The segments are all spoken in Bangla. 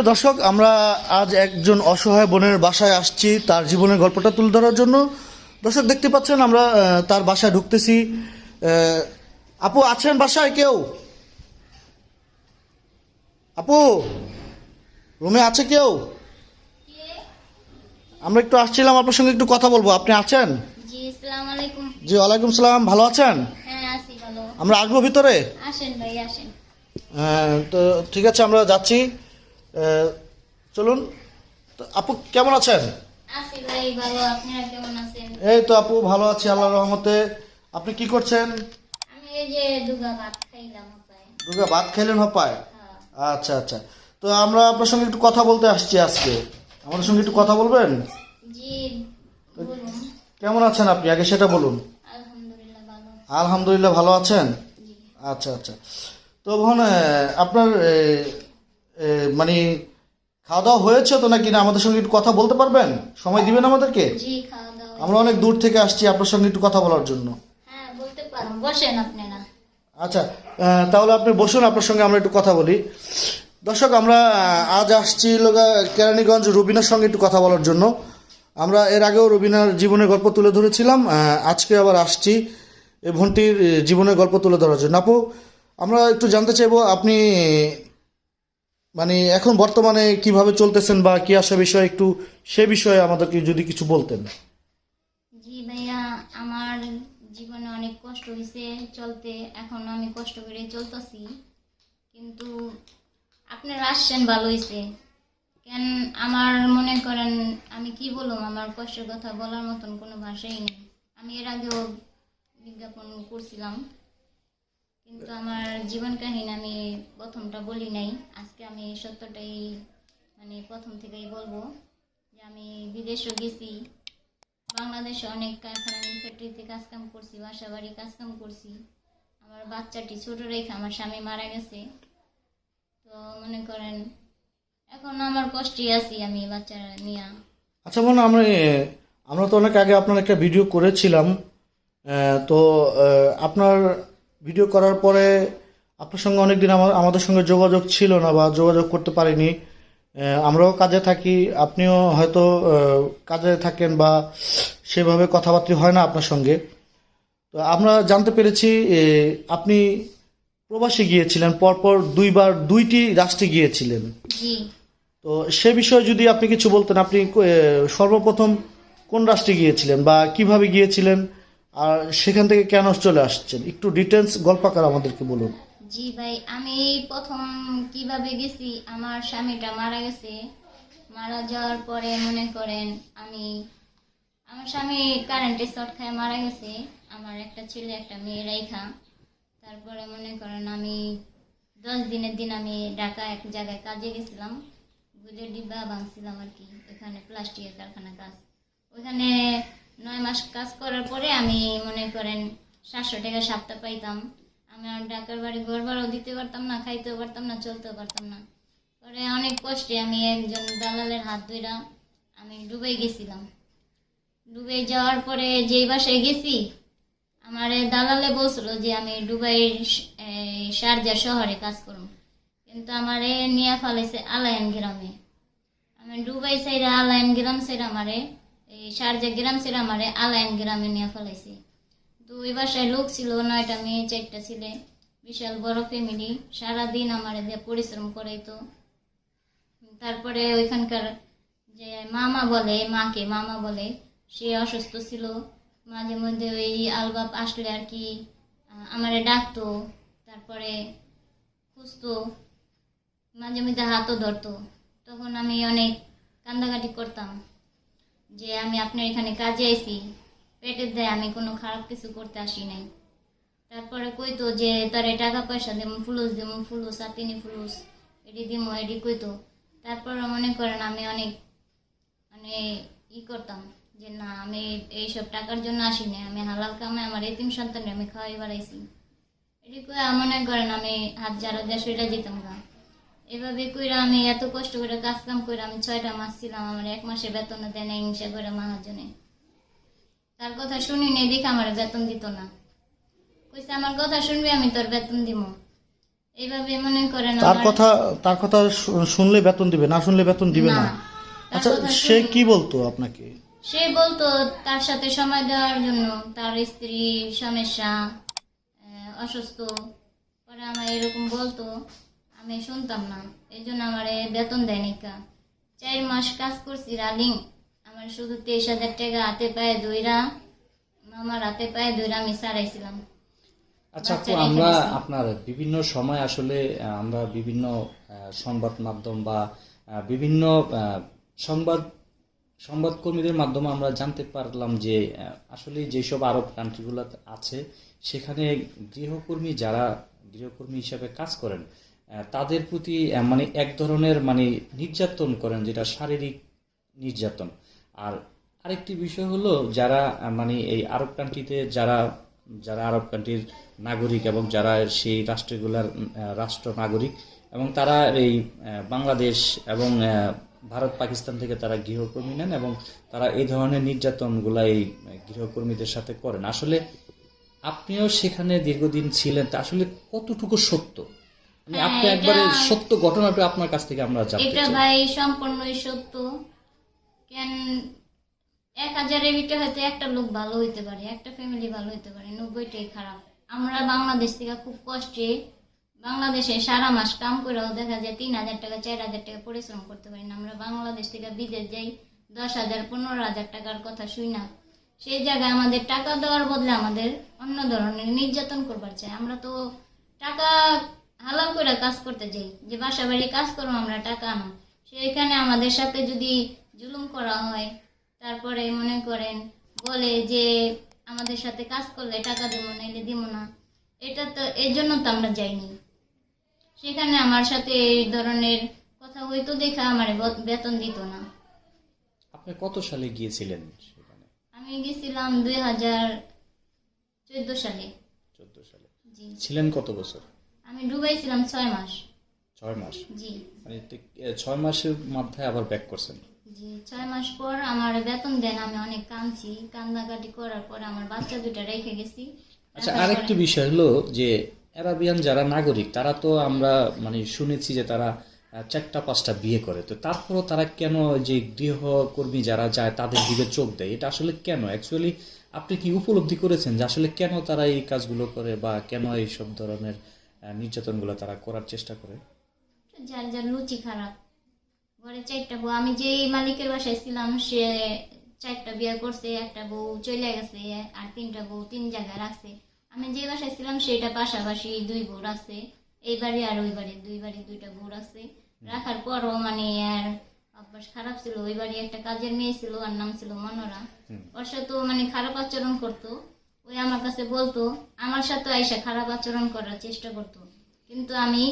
সুপ্রিয় দর্শক আমরা আজ একজন অসহায় বোনের বাসায় আসছি তার জীবনের গল্পটা তুলে ধরার জন্য। দর্শক দেখতে পাচ্ছেন আমরা তার বাসায় ঢুকতেছি। আপু আছেন বাসায় কেউ? আপু রুমে আছে কেউ? আমরা একটু আসছিলাম আপনার সঙ্গে একটু কথা বলব। আপনি আছেন? জি ওয়ালাইকুম সালাম ভালো আছেন? হ্যাঁ আমরা আসব ভিতরে? আসেন ভাই আসেন। তো ঠিক আছে আমরা যাচ্ছি। চলুন। তো আপু কেমন আছেন? এই তো আপু ভালো আছি আল্লাহর রহমতে। আপনি কি করছেন? দুগা ভাত খেলেন হপায় হ্যাঁ। আচ্ছা আচ্ছা। তো আমরা আপনার সঙ্গে একটু কথা বলতে আসছি আজকে। আমাদের সঙ্গে একটু কথা বলবেন? কেমন আছেন আপনি? আগে সেটা বলুন। আলহামদুলিল্লাহ ভালো। আছেন? আচ্ছা আচ্ছা। তো বোন আপনার মানে খাওয়া দাওয়া হয়েছে তো নাকি? না আমাদের সঙ্গে একটু কথা বলতে পারবেন? সময় দিবেন আমাদেরকে? আমরা অনেক দূর থেকে আসছি আপনার সঙ্গে একটু কথা বলার জন্য। হ্যাঁ আচ্ছা তাহলে আপনি বসুন আপনার সঙ্গে আমরা একটু কথা বলি। দর্শক আমরা আজ আসছি লগা কেরানীগঞ্জ রুবিনার সঙ্গে একটু কথা বলার জন্য। আমরা এর আগেও রুবিনার জীবনের গল্প তুলে ধরেছিলাম আজকে আবার আসছি এই বোনটির আহ, জীবনের গল্প তুলে ধরার জন্য। আপু আমরা একটু জানতে চাইব আপনি মানে এখন বর্তমানে কীভাবে চলতেছেন বা কি আসা বিষয়ে একটু সে বিষয়ে আমাদেরকে যদি কিছু বলতেন। জি ভাইয়া, আমার জীবনে অনেক কষ্ট হয়েছে চলতে, এখন আমি কষ্ট করে চলতেছি। কিন্তু আপনারা আসছেন ভালো হয়েছে কেন আমার মনে করেন আমি কি বলব, আমার কষ্টের কথা বলার মতন কোনো ভাষাই নেই। আমি এর আগেও বিজ্ঞাপন করছিলাম। কিন্তু আমার জীবন কাহিনী আমি প্রথমটা বলি নাই। আজকে আমি সত্যটাই মানে প্রথম থেকেই বলব যে আমি বিদেশও গেছি, বাংলাদেশে অনেক কারখানা ফ্যাক্টরিতে কাজকাম করছি বাসা বাড়ি কাজকাম করছি। আমার বাচ্চাটি ছোট রেখে আমার স্বামী মারা গেছে। তো মনে করেন, এখন আমার কষ্টে আছি আমি বাচ্চারা নিয়ে। আচ্ছা বোন আমরা আমরা তো অনেক আগে আপনার একটা ভিডিও করেছিলাম। তো আপনার ভিডিও করার পরে আপনার সঙ্গে অনেকদিন আমার আমাদের সঙ্গে যোগাযোগ ছিল না বা যোগাযোগ করতে পারিনি। আমরাও কাজে থাকি। আপনিও হয়তো কাজে থাকেন বা সেভাবে কথাবার্তা হয় না আপনার সঙ্গে। তো আমরা জানতে পেরেছি আপনি প্রবাসে গিয়েছিলেন পরপর দুইবার দুইটি রাষ্ট্রে গিয়েছিলেন। তো সে বিষয়ে যদি আপনি কিছু বলতেন আপনি সর্বপ্রথম কোন রাষ্ট্রে গিয়েছিলেন বা কীভাবে গিয়েছিলেন? আর সেখান থেকে কেন চলে আসছেন? একটু ডিটেলস গল্পাকার আমাদেরকে বলুন। জি ভাই, আমি প্রথম কীভাবে গেছি, আমার স্বামীটা মারা গেছে। মারা যাওয়ার পরে মনে করেন আমি, আমার স্বামী কারেন্টে শর্ট খায়, মারা গেছে। আমার একটা ছেলে, একটা মেয়ে রাইখা। তারপরে মনে করেন আমি দশ দিনের দিন আমি ঢাকা এক জায়গায় কাজে গেছিলাম। গুজের ডিব্বা ভাঙছিলাম আর কি, ওখানে প্লাস্টিকের কারখানা কাজ। ওইখানে নয় মাস কাজ করার পরে আমি মনে করেন সাতশো টাকা সপ্তাহ পাইতাম। আমি আর ঢাকার বাড়ি ঘর ভাড়াও দিতে পারতাম না, খাইতেও পারতাম না, চলতেও পারতাম না। পরে অনেক কষ্টে আমি একজন দালালের হাত ধইরা আমি ডুবে গেছিলাম। ডুবে যাওয়ার পরে যেই বাসায় গেছি, আমার দালালে বলছিল যে আমি দুবাইয়ের শারজা শহরে কাজ করব কিন্তু আমার নিয়ে ফেলেছে আলায়ন গ্রামে। আমি ডুবাই সাইডে আলায়ন গ্রাম সাইড আমারে এই শারজা গ্রাম ছিল আমারে আলায়ন গ্রামে নিয়ে ফেলাইছে। ওই বাসায় লোক ছিল, নয়টা মেয়ে, চারটা ছেলে, বিশাল বড় ফ্যামিলি সারাদিন আমার পরিশ্রম করাইতো। তারপরে ওইখানকার যে মামা বলে, মাকে মামা বলে, সে অসুস্থ ছিল। মাঝে মধ্যে ওই আলবাপ আসলে আর কি আমারে ডাকতো, তারপরে খুঁজতো, মাঝে মধ্যে হাতও ধরতো। তখন আমি অনেক কান্দাকাটি করতাম। যে আমি আপনার এখানে কাজে আইছি, পেটের দেয় আমি কোনো খারাপ কিছু করতে আসি নাই। তারপরে কইতো যে তারে টাকা পয়সা দেবো ফুলুস দেবো ফুলুস আতিনি ফুলুস এটি দিমো এটি কইতো। তারপরে মনে করেন আমি অনেক মানে ই করতাম যে না, আমি এইসব টাকার জন্য আসি আসিনি আমি হালাল কামে আমার এতিম সন্তানকে আমি খাওয়াই বাড়াইছি এটি কয়ে মনে করেন আমি হাত যারা শুইলা যেতাম গা। এভাবে কইরা আমি এত কষ্ট করে কাজ কাম করে আমি ছয়টা মাস ছিলাম আমার এক মাসে বেতন দেয় না হিংসা করে মহাজনে। তার কথা শুনি নেই দেখে আমার বেতন দিত না। কইছে আমার কথা শুনবি আমি তোর বেতন দিব এইভাবে মনে করেন তার কথা তার কথা শুনলে বেতন দিবে না শুনলে বেতন দিবে না। না। আচ্ছা সে কি বলতো আপনাকে? সে বলতো তার সাথে সময় দেওয়ার জন্য তার স্ত্রী সমস্যা অসুস্থ। পরে আমার এরকম বলতো আমি শুনতাম না। এই জন্য আমার বেতন দেয়নি কা। চার মাস কাজ করছি রানিং। আমার শুধু তেইশ হাজার টাকা হাতে পায়ে দইরা আমার হাতে পায়ে দইরা আমি সারাইছিলাম আচ্ছা আপু আমরা আপনার বিভিন্ন সময় আসলে আমরা বিভিন্ন সংবাদ মাধ্যম বা বিভিন্ন সংবাদ সংবাদকর্মীদের মাধ্যমে আমরা জানতে পারলাম যে আসলে যেসব আরব কান্ট্রিগুলো আছে সেখানে গৃহকর্মী যারা গৃহকর্মী হিসাবে কাজ করেন তাদের প্রতি মানে এক ধরনের মানে নির্যাতন করেন, যেটা শারীরিক নির্যাতন। আর আরেকটি বিষয় হলো, যারা মানে এই আরব কান্ট্রিতে যারা যারা আরব কান্ট্রির নাগরিক এবং যারা সেই রাষ্ট্রগুলার রাষ্ট্র নাগরিক, এবং তারা এই বাংলাদেশ এবং ভারত, পাকিস্তান থেকে তারা গৃহকর্মী নেন এবং তারা এই ধরনের নির্যাতনগুলা এই গৃহকর্মীদের সাথে করেন। আসলে আপনিও সেখানে দীর্ঘদিন ছিলেন, তা আসলে কতটুকু সত্য? আপনি একবারে সত্য ঘটনাটা আপনার কাছ থেকে আমরা জানতে এটা ভাই সম্পূর্ণই সত্য। কেন এক হাজারের ভিতরে হয়তো একটা লোক ভালো হইতে পারে একটা ফ্যামিলি ভালো হইতে পারে নব্বইটাই খারাপ। আমরা বাংলাদেশ থেকে খুব কষ্টে বাংলাদেশে সারা মাস কাম করেও দেখা যায় তিন হাজার টাকা চার হাজার টাকা পরিশ্রম করতে পারি না। আমরা বাংলাদেশ থেকে বিদেশ যাই দশ হাজার পনেরো হাজার টাকার কথা শুই না। সেই জায়গায় আমাদের টাকা দেওয়ার বদলে আমাদের অন্য ধরনের নির্যাতন করবার চাই। আমরা তো টাকা হালাল করে কাজ করতে যাই যে বাসা বাড়ি কাজ করব আমরা টাকা আনো। সেইখানে আমাদের সাথে যদি জুলুম করা হয় তারপরে মনে করেন বলে যে আমাদের সাথে কাজ করলে টাকা দেবো না এলে দিব না। এটা তো এর জন্য তো আমরা যাইনি। সেখানে আমার সাথে এই ধরনের কথা হইতো দেখা আমার বেতন দিত না। আপনি কত সালে গিয়েছিলেন সেখানে? আমি গেছিলাম দুই হাজার চোদ্দ সালে। চোদ্দ সালে। ছিলেন কত বছর? আমি ডুবাই ছিলাম ছয় মাস। ছয় মাস? জি। মানে ছয় মাসের মাথায় আবার ব্যাক করছেন? জি ছয় মাস পর আমার বেতন দেন আমি অনেক কাঁদছি। কান্দাকাটি করার পর আমার বাচ্চা দুটা রেখে গেছি। আচ্ছা আরেকটি বিষয় হলো যে অ্যারাবিয়ান যারা নাগরিক তারা তো আমরা মানে শুনেছি যে তারা চারটা পাঁচটা বিয়ে করে। তো তারপরও তারা কেন যে গৃহকর্মী যারা যায় তাদের দিকে চোখ দেয়? এটা আসলে কেন? অ্যাকচুয়ালি আপনি কি উপলব্ধি করেছেন যে আসলে কেন তারা এই কাজগুলো করে বা কেন এই সব ধরনের নির্যাতনগুলো তারা করার চেষ্টা করে। যার যার রুচি খারাপ। ঘরে চারটা বউ। আমি যে মালিকের বাসায় ছিলাম সে চারটা বিয়ে করছে একটা বউ চলে গেছে আর তিনটা বউ তিন জায়গায় রাখছে। আমি যে বাসায় ছিলাম সেটা পাশাপাশি দুই বউ রাখছে। এই বাড়ি আর ওই বাড়ি দুই বাড়ি দুইটা বউ রাখছে। রাখার পরও মানে আর অভ্যাস খারাপ ছিল। ওই বাড়ি একটা কাজের মেয়ে ছিল আর নাম ছিল মনোরা। ওর সাথে মানে খারাপ আচরণ করতো। ওই আমার কাছে বলতো আমার সাথে আইসা খারাপ আচরণ করার চেষ্টা করতো কিন্তু আমি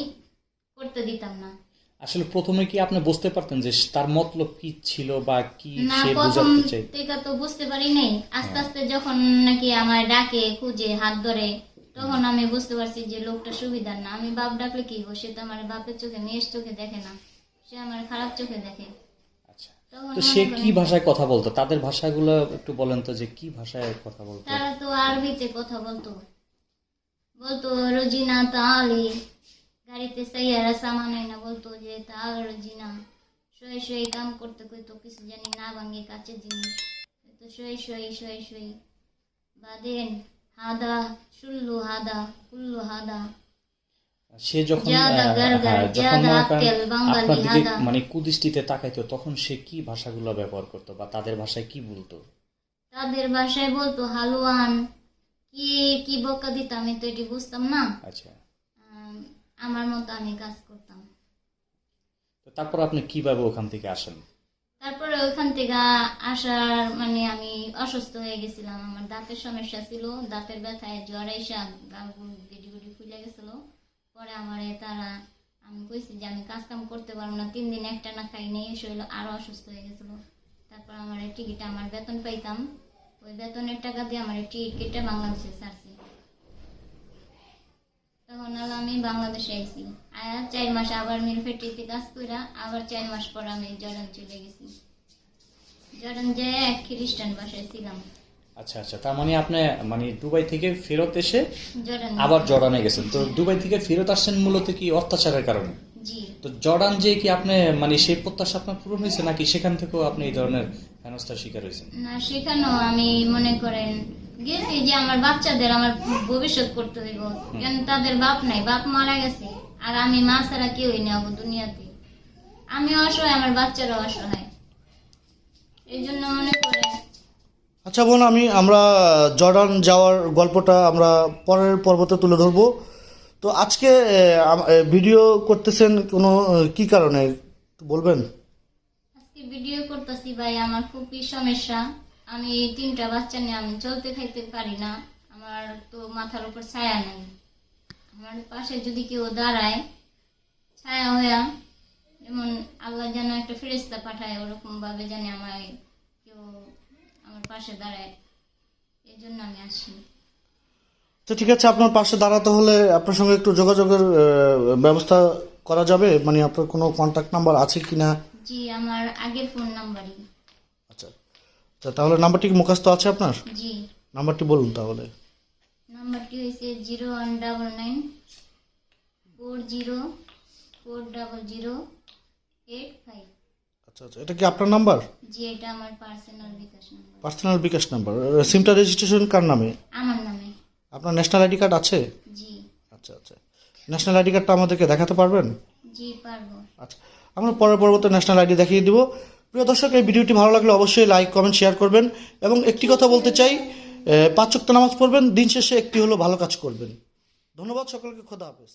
করতে দিতাম না। আসলে প্রথমে কি আপনি বুঝতে পারতেন যে তার মতলব কি ছিল বা কি সে বোঝাতে চাই থেকে তো বুঝতে পারি নাই। আস্তে আস্তে যখন নাকি আমায় ডাকে খুঁজে হাত ধরে তখন আমি বুঝতে পারছি যে লোকটা সুবিধার না। আমি বাপ ডাকলে কি হব সে তো আমার বাপের চোখে মেয়ের চোখে দেখে না। সে আমার খারাপ চোখে দেখে। তো সে কি ভাষায় কথা বলতো? তাদের ভাষাগুলো একটু বলেন তো যে কি ভাষায় কথা বলতো? তারা তো আরবিতে কথা বলতো। বলতো, রোজিনা, তাহলে গাড়িতে সাইয়ারা সামান হয় না। বলতো যে তাল রোজিনা, শয়ে শয়ে কাম করতে কইতো কিছু জানি না, ভাঙে কাছে জিনিস। তো শয়ে শয়ে শয়ে শয়ে, বাদেন, হাদা, শুল্লু, হাদা, কুল্লু, হাদা সে যখন হ্যাঁ, যখন আপনার দিকে মানে কুদৃষ্টিতে তাকাইতো তখন সে কি ভাষাগুলো ব্যবহার করতো বা তাদের ভাষায় কি বলতো? তাদের বাসায় বলতো হালুয়ান কি কি বকা দিত আমি তো এটি বুঝতাম না। আচ্ছা। আমার মতো আমি কাজ করতাম। তারপর আপনি কীভাবে ওখান থেকে আসেন? তারপরে ওইখান থেকে আসার মানে আমি অসুস্থ হয়ে গেছিলাম। আমার দাঁতের সমস্যা ছিল দাঁতের ব্যথায় জ্বর এসা গেডি গুডি খুলে গেছিল। পরে আমার তারা, আমি কইছি যে আমি কাজ কাম করতে পারব না, তিন দিন একটা না খাই নেই শরীর আরও অসুস্থ হয়ে গেছিল। তারপর আমার টিকিট, আমার বেতন পাইতাম। ওই বেতনের টাকা দিয়ে আমার টিকিট কেটে বাংলাদেশে ছাড়ছি। তখন হলো আমি বাংলাদেশে আইছি। আর চার মাস আবার মিল ফ্যাক্টরিতে কাজ কইরা, আবার চার মাস পর আমি জর্ডান চলে গেছি। জর্ডান যে এক খ্রিস্টান বাসায় ছিলাম। আচ্ছা আচ্ছা তার মানে আপনি মানে দুবাই থেকে ফেরত এসে আবার জর্ডানে গেছেন। তো দুবাই থেকে ফেরত আসছেন মূলত কি অত্যাচারের কারণে? তো জর্ডান যে কি আপনি মানে সেই প্রত্যাশা আপনার পূরণ হয়েছে নাকি সেখান থেকেও আপনি এই ধরনের হেনস্থার শিকার হয়েছেন? না সেখানেও আমি মনে করেন গেছি যে আমার বাচ্চাদের আমার ভবিষ্যৎ করতে হইব। কেন তাদের বাপ নাই বাপ মারা গেছে। আর আমি মা ছাড়া কেউই নেব দুনিয়াতে। আমি অসহায় আমার বাচ্চারা অসহায়। এই জন্য মনে করেন আচ্ছা বোন, আমি, আমরা জর্ডান যাওয়ার গল্পটা আমরা পরের পর্বতে তুলে ধরবো। তো আজকে ভিডিও করতেছেন কোনো কি কারণে? বলবেন। আজকে ভিডিও করতেছি ভাই, আমার খুবই সমস্যা। আমি তিনটা বাচ্চা নিয়ে আমি চলতে খাইতে পারি না। আমার তো মাথার উপর ছায়া নেই। আমার পাশে যদি কেউ দাঁড়ায়, ছায়া হইয়া, যেমন আল্লাহ যেন একটা ফেরেস্তা পাঠায় ওরকম ভাবে জানি আমায় আমার পাশে দাঁড়ায়। এই জন্য আমি আসি তো ঠিক আছে আপনার পাশে দাঁড়াতে হলে আপনার সঙ্গে একটু যোগাযোগের ব্যবস্থা করা যাবে? মানে আপনার কোনো কন্ট্যাক্ট নাম্বার আছে কি না জি আমার আগের ফোন নাম্বারই আচ্ছা। আচ্ছা তাহলে নাম্বারটি কি মুখস্থ আছে আপনার? জি। নাম্বারটি বলুন তাহলে। নাম্বারটি হয়েছে zero one double nine four zero four double zero eight five. আচ্ছা আচ্ছা। এটা কি আপনার নাম্বার? জি এটা আমার personal bKash number. Personal bKash number. সিমটা রেজিস্ট্রেশন কার নামে? আমার নামে। আপনার ন্যাশনাল আইডি কার্ড আছে? জি। আচ্ছা আচ্ছা। ন্যাশনাল আইডি কার্ডটা আমাদেরকে দেখাতে পারবেন? জি পারব। আচ্ছা। আমরা পরের পর্বতে ন্যাশনাল আইডি দেখিয়ে দিব। প্রিয় দর্শক এই ভিডিওটি ভালো লাগলে অবশ্যই লাইক কমেন্ট শেয়ার করবেন এবং একটি কথা বলতে চাই পাঁচ নামাজ পড়বেন দিন শেষে একটি হলো ভালো কাজ করবেন। ধন্যবাদ সকলকে। খোদা হাফেজ।